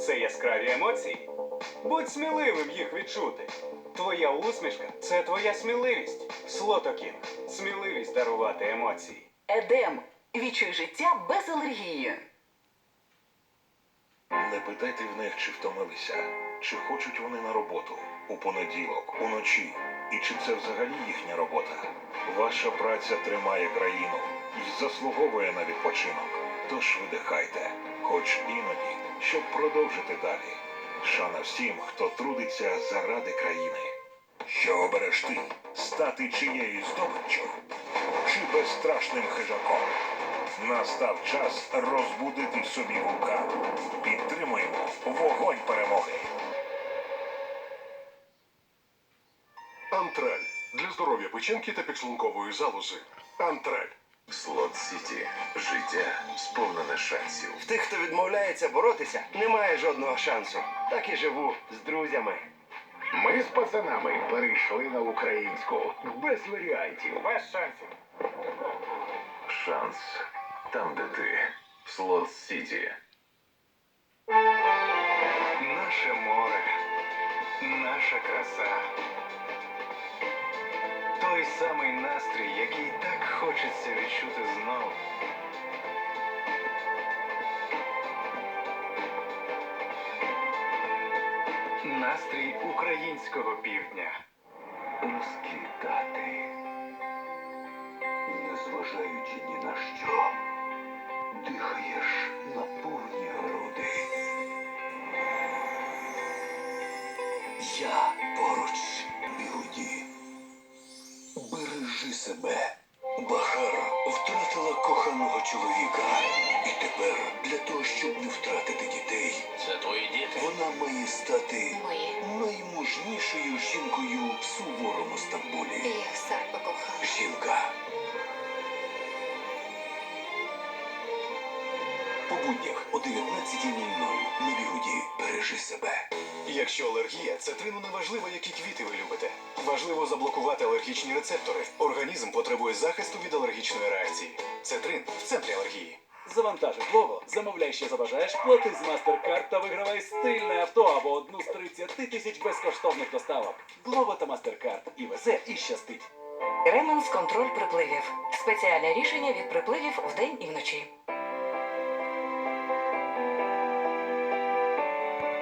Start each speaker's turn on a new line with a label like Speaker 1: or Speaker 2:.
Speaker 1: це яскраві емоції. Будь сміливим їх відчути. Твоя усмішка це твоя сміливість. Слотокін. Сміливість дарувати емоції.
Speaker 2: Едем. Відчуй життя без алергії.
Speaker 3: Не питайте в них, чи втомилися, чи хочуть вони на роботу у понеділок, уночі, і чи це взагалі їхня робота. Ваша праця тримає країну і заслуговує на відпочинок. Тож видихайте, хоч іноді, щоб продовжити далі. Шана всім, хто трудиться заради країни. Що обереш ти? Стати чиєюсь здобиччю? Чи безстрашним хижаком? Настав час розбудити собі вулкан. Підтримуємо вогонь перемоги.
Speaker 4: Антраль для здоров'я печінки та підшлункової залози. Антраль.
Speaker 5: Слот Сіті. Життя сповнене шансів.
Speaker 6: В тих, хто відмовляється боротися, немає жодного шансу. Так і живу з друзями.
Speaker 7: Ми з пацанами перейшли на українську. Без варіантів.
Speaker 1: Без шансів.
Speaker 5: Шанс там, де ти. Слот Сіті.
Speaker 1: Наше море, наша краса. Той самий настрій, який так хочеться відчути знову. Настрій українського півдня.
Speaker 7: Розквітати. Незважаючи ні на що, дихаєш на повні груди. Я втратила коханого чоловіка. І тепер для того, щоб не втратити дітей,
Speaker 8: Це твої діти.
Speaker 7: вона має стати
Speaker 9: Мої.
Speaker 7: наймужнішою жінкою в суворому Стамбулі.
Speaker 9: Я Сарпа кохана.
Speaker 7: Жінка. По буднях о 19.00 на бігуді бережи себе.
Speaker 1: Якщо алергія, цитрину не важливо, які квіти ви любите. Важливо заблокувати алергічні рецептори. Організм потребує захисту від алергічної реакції. Цитрин в центрі алергії.
Speaker 10: Завантажив Glovo, замовляй, що забажаєш, плати з MasterCard та вигравай стильне авто або одну з 30 тисяч безкоштовних доставок. Glovo та MasterCard. І везе, і щастить.
Speaker 2: Ременс контроль припливів. Спеціальне рішення від припливів вдень і вночі.